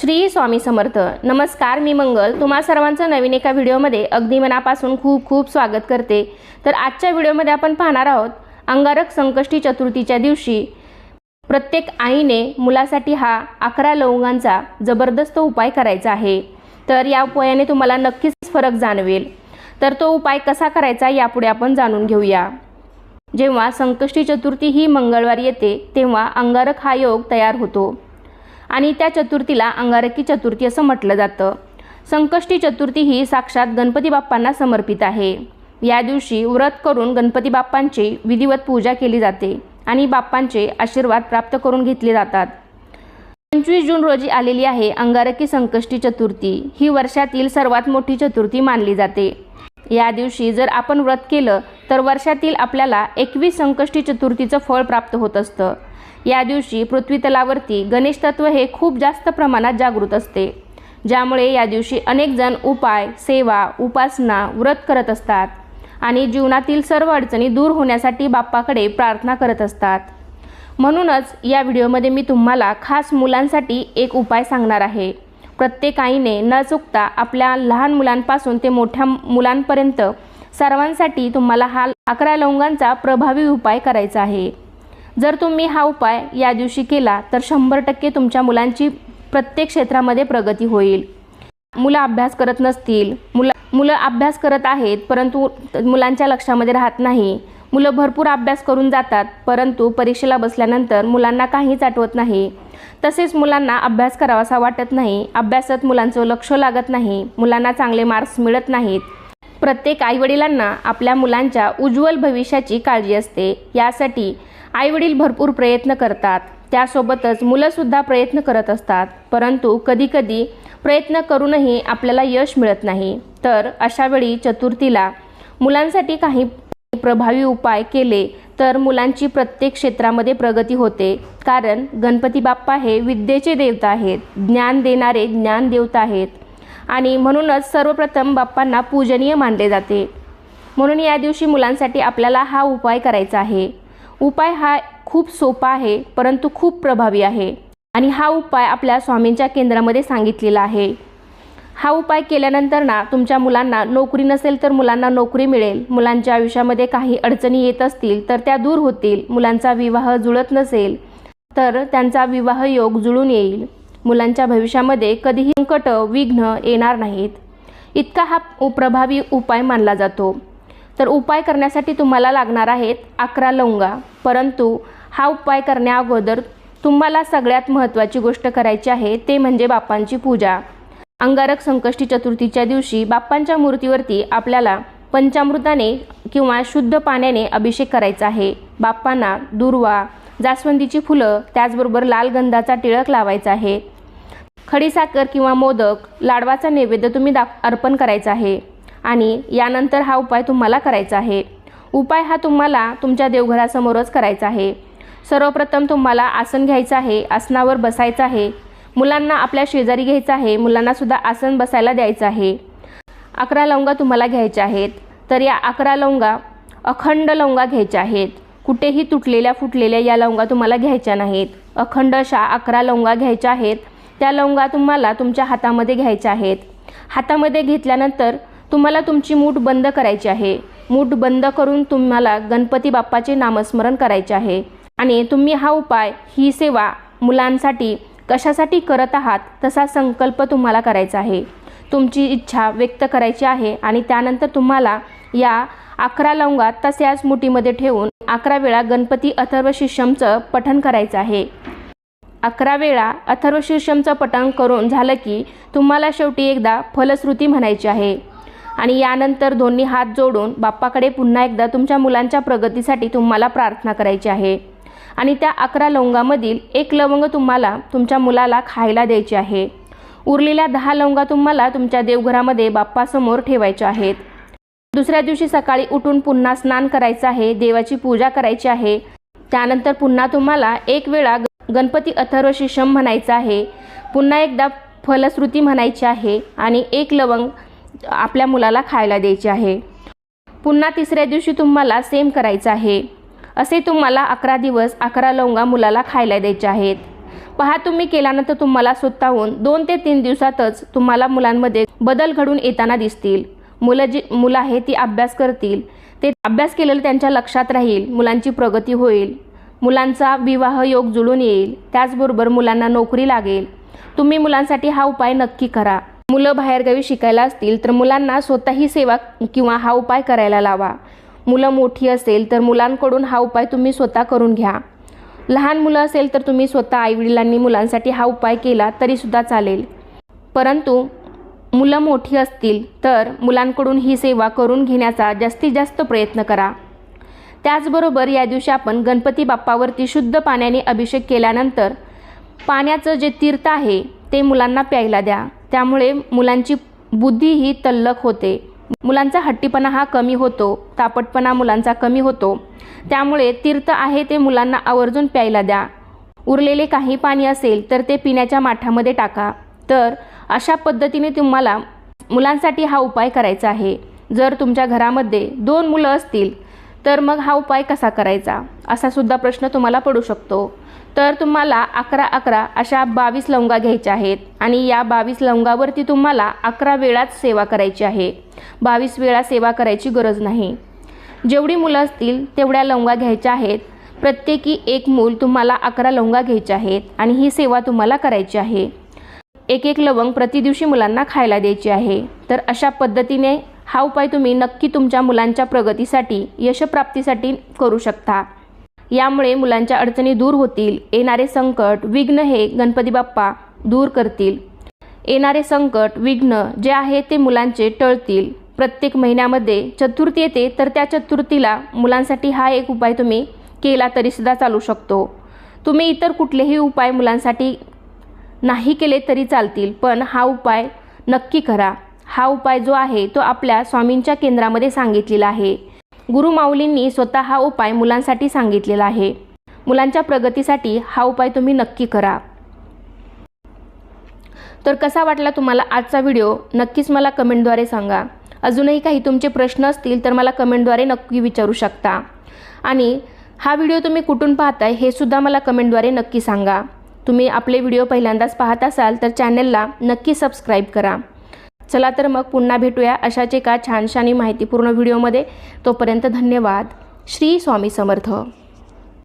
श्री स्वामी समर्थ. नमस्कार मी मंगल. तुम्हा सर्वांचं नवीन एका व्हिडिओमध्ये अगदी मनापासून खूप खूप स्वागत करते. तर आजच्या व्हिडिओमध्ये आपण पाहणार आहोत अंगारक संकष्टी चतुर्थीच्या दिवशी प्रत्येक आईने मुलासाठी हा अकरा लवंगांचा जबरदस्त उपाय करायचा आहे. तर या उपायाने तुम्हाला नक्कीच फरक जाणवेल. तर तो उपाय कसा करायचा यापुढे आपण जाणून घेऊया. जेव्हा संकष्टी चतुर्थी ही मंगळवारी येते तेव्हा अंगारक हा योग तयार होतो. आणि त्या चतुर्थीला अंगारकी चतुर्थी असं म्हटलं जातं. संकष्टी चतुर्थी ही साक्षात गणपती बाप्पांना समर्पित आहे. या दिवशी व्रत करून गणपती बाप्पांची विधिवत पूजा केली जाते आणि बाप्पांचे आशीर्वाद प्राप्त करून घेतले जातात. पंचवीस जून रोजी आलेली आहे अंगारकी संकष्टी चतुर्थी. ही वर्षातील सर्वात मोठी चतुर्थी मानली जाते. या दिवशी जर आपण व्रत केलं तर वर्षातील आपल्याला एकवीस संकष्टी चतुर्थीचं फळ प्राप्त होत असतं. या दिवशी पृथ्वी तलावरती गणेश तत्व हे खूप जास्त प्रमाणात जागृत असते. ज्यामुळे या दिवशी अनेक जण उपाय सेवा उपासना व्रत करत असतात आणि जीवनातील सर्व अडचणी दूर होण्यासाठी बाप्पाकडे प्रार्थना करत असतात. म्हणूनच या व्हिडिओमध्ये मी तुम्हाला खास मुलांसाठी एक उपाय सांगणार आहे. प्रत्येक आईने न चुकता आपल्या लहान मुलांपासून ते मोठ्या मुलांपर्यंत सर्वांसाठी तुम्हाला हा अकरा लवंगांचा प्रभावी उपाय करायचा आहे. जर तुम्ही हा उपाय या दिवशी केला तर शंभर टक्के तुमच्या मुलांची प्रत्येक क्षेत्रामध्ये प्रगती होईल. मुलं अभ्यास करत नसतील मुलं मुलं अभ्यास करत आहेत परंतु मुलांच्या लक्षामध्ये राहत नाही. मुलं भरपूर अभ्यास करून जातात परंतु परीक्षेला बसल्यानंतर मुलांना काहीच आठवत नाही. तसेच मुलांना अभ्यास करावासा वाटत नाही. अभ्यासात मुलांचं लक्ष लागत नाही. मुलांना चांगले मार्क्स मिळत नाहीत. प्रत्येक आईवडिलांना आपल्या मुलांच्या उज्ज्वल भविष्याची काळजी असते. यासाठी आईवडील भरपूर प्रयत्न करतात. त्यासोबतच मुलंसुद्धा प्रयत्न करत असतात. परंतु कधीकधी प्रयत्न करूनही आपल्याला यश मिळत नाही. तर अशावेळी चतुर्थीला मुलांसाठी काही प्रभावी उपाय केले तर मुलांची प्रत्येक क्षेत्रामध्ये प्रगती होते. कारण गणपती बाप्पा हे विद्येचे देवता आहेत. ज्ञान देणारे ज्ञान देवता आहेत. आणि म्हणूनच सर्वप्रथम बाप्पांना पूजनीय मानले जाते. म्हणून या दिवशी मुलांसाठी आपल्याला हा उपाय करायचा आहे. उपाय हा खूप सोपा आहे परंतु खूप प्रभावी आहे. आणि हा उपाय आपल्या स्वामींच्या केंद्रामध्ये सांगितलेला आहे. हा उपाय केल्यानंतर ना तुमच्या मुलांना नोकरी नसेल तर मुलांना नोकरी मिळेल. मुलांच्या आयुष्यामध्ये काही अडचणी येत असतील तर त्या दूर होतील. मुलांचा विवाह जुळत नसेल तर त्यांचा विवाह योग जुळून येईल. मुलांच्या भविष्यामध्ये कधीही संकट विघ्न येणार नाहीत. इतका हा प्रभावी उपाय मानला जातो. तर उपाय करण्यासाठी तुम्हाला लागणार आहेत अकरा लवंगा. परंतु हा उपाय करण्या अगोदर तुम्हाला सगळ्यात महत्त्वाची गोष्ट करायची आहे ते म्हणजे बाप्पांची पूजा. अंगारक संकष्टी चतुर्थीच्या दिवशी बाप्पांच्या मूर्तीवरती आपल्याला पंचामृताने किंवा शुद्ध पाण्याने अभिषेक करायचा आहे. बाप्पांना दुर्वा जास्वंदीची फुलं त्याचबरोबर लाल गंधाचा टिळक लावायचा आहे. खडीसाखर किंवा मोदक लाडवाचा नैवेद्य तुम्ही दा अर्पण करायचा आहे. आणि यानंतर हा उपाय तुम्हाला करायचा आहे. उपाय हा तुम्हाला तुमच्या देवघरासमोरच करायचा आहे. सर्वप्रथम तुम्हाला आसन घ्यायचं आहे आसनावर बसायचं आहे. मुलांना आपल्या शेजारी घ्यायचं आहे मुलांनासुद्धा आसन बसायला द्यायचं आहे. अकरा लवंगा तुम्हाला घ्यायच्या आहेत. तर या अकरा लवंगा अखंड लवंगा घ्यायच्या आहेत. कुठेही तुटलेल्या फुटलेल्या या लवंगा तुम्हाला घ्यायच्या नाहीत. अखंड अशा अकरा लवंगा घ्यायच्या आहेत. त्या लवंगा तुम्हाला तुमच्या हातामध्ये घ्यायच्या आहेत. हातामध्ये घेतल्यानंतर तुम्हाला तुमची मूठ बंद करायची आहे. मूठ बंद करून तुम्हाला गणपती बाप्पाचे नामस्मरण करायचे आहे. आणि तुम्ही हा उपाय ही सेवा मुलांसाठी कशासाठी करत आहात तसा संकल्प तुम्हाला करायचा आहे. तुमची इच्छा व्यक्त करायची आहे आणि त्यानंतर तुम्हाला या अकरा लवंगा तशाच मुठीमध्ये ठेवून अकरा वेळा गणपती अथर्व शिष्यमचं पठण करायचं आहे. अकरा वेळा अथर्व शीर्षमचं पठण करून झालं की तुम्हाला शेवटी एकदा फलश्रुती म्हणायची आहे. आणि यानंतर दोन्ही हात जोडून बाप्पाकडे पुन्हा एकदा तुमच्या मुलांच्या प्रगतीसाठी तुम्हाला प्रार्थना करायची आहे. आणि त्या अकरा लवंगामधील एक लवंग तुम्हाला तुमच्या मुलाला खायला द्यायची आहे. उरलेल्या दहा लवंगा तुम्हाला तुमच्या देवघरामध्ये बाप्पासमोर ठेवायच्या आहेत. दुसऱ्या दिवशी सकाळी उठून पुन्हा स्नान करायचं आहे देवाची पूजा करायची आहे. त्यानंतर पुन्हा तुम्हाला एक वेळा ग- गणपती अथर्व शिशम म्हणायचं आहे. पुन्हा एकदा फलश्रुती म्हणायची आहे आणि एक लवंग आपल्या मुलाला खायला द्यायची आहे. पुन्हा तिसऱ्या दिवशी तुम्हाला सेम करायचं आहे. असे तुम्हाला अकरा दिवस अकरा लवंगा मुलाला खायला द्यायचे आहेत. पहा तुम्ही केल्यानंतर तुम्हाला स्वतःहून दोन ते तीन दिवसातच तुम्हाला मुलांमध्ये बदल घडून येताना दिसतील. मुलं जी मुलं आहे ती अभ्यास करतील. ते अभ्यास केलेलं त्यांच्या लक्षात राहील मुलांची प्रगती होईल. मुलांचा विवाह योग जुळून येईल. त्याचबरोबर मुलांना नोकरी लागेल. तुम्ही मुलांसाठी हा उपाय नक्की करा. मुलं बाहेरगावी शिकायला असतील तर मुलांना स्वतःही सेवा किंवा हा उपाय करायला लावा. मुलं मोठी असेल तर मुलांकडून हा उपाय तुम्ही स्वतः करून घ्या. लहान मुलं असेल तर तुम्ही स्वतः आईवडिलांनी मुलांसाठी हा उपाय केला तरीसुद्धा चालेल. परंतु मुलं मोठी असतील तर मुलांकडून ही सेवा करून घेण्याचा जास्तीत जास्त प्रयत्न करा. त्याचबरोबर या दिवशी आपण गणपती बाप्पावरती शुद्ध पाण्याने अभिषेक केल्यानंतर पाण्याचं जे तीर्थ आहे ते मुलांना प्यायला द्या. त्यामुळे मुलांची बुद्धी ही तल्लख होते. मुलांचा हट्टीपणा हा कमी होतो तापटपणा मुलांचा कमी होतो. त्यामुळे तीर्थ आहे ते मुलांना आवर्जून प्यायला द्या. उरलेले काही पाणी असेल तर ते पिण्याच्या माठामध्ये टाका. तर अशा पद्धतीने तुम्हाला मुलांसाठी हा उपाय करायचा आहे. जर तुमच्या घरामध्ये दोन मुलं असतील तर मग हा उपाय कसा करायचा? असा सुद्धा प्रश्न तुम्हाला पडू शकतो. तर तुम्हाला अकरा अकरा अशा बावीस लवंगा घ्यायच्या आहेत आणि या बावीस लवंगावरती तुम्हाला अकरा वेळाच सेवा करायची आहे. बावीस वेळा सेवा करायची गरज नाही. जेवढी मुलं असतील तेवढ्या लवंगा घ्यायच्या आहेत. प्रत्येकी एक मूल तुम्हाला अकरा लवंगा घ्यायच्या आहेत आणि ही सेवा तुम्हाला करायची आहे. एक एक लवंग प्रतिदिवशी मुलांना खायला द्यायची आहे. तर अशा पद्धतीने हा उपाय तुम्ही नक्की तुमच्या मुलांच्या प्रगतीसाठी यशप्राप्तीसाठी करू शकता. यामुळे मुलांच्या अडचणी दूर होतील. येणारे संकट विघ्न हे गणपती बाप्पा दूर करतील. येणारे संकट विघ्न जे आहे ते मुलांचे टळतील. प्रत्येक महिन्यामध्ये चतुर्थी येते तर त्या चतुर्थीला मुलांसाठी हा एक उपाय तुम्ही केला तरीसुद्धा चालू शकतो. तुम्ही इतर कुठलेही उपाय मुलांसाठी नाही केले तरी चालतील पण हा उपाय नक्की करा. हा उपाय जो आहे तो आपल्या स्वामींच्या केंद्रामध्ये सांगितलेला आहे. गुरुमाऊलींनी स्वतः हा उपाय मुलांसाठी सांगितलेला आहे. मुलांच्या प्रगतीसाठी हा उपाय तुम्ही नक्की करा. तर कसा वाटला तुम्हाला आजचा व्हिडिओ? नक्कीच मला कमेंटद्वारे सांगा. अजूनही काही तुमचे प्रश्न असतील तर मला कमेंटद्वारे नक्की विचारू शकता. आणि हा व्हिडिओ तुम्ही कुठून पाहताय हे सुद्धा मला कमेंटद्वारे नक्की सांगा. तुम्ही आपले व्हिडिओ पहिल्यांदाच पाहत असाल तर चॅनलला नक्की सबस्क्राईब करा. चला तर मग पुन्हा भेटूया अशाच एका छानशानी माहितीपूर्ण व्हिडिओमध्ये तोपर्यंत धन्यवाद. श्री स्वामी समर्थ.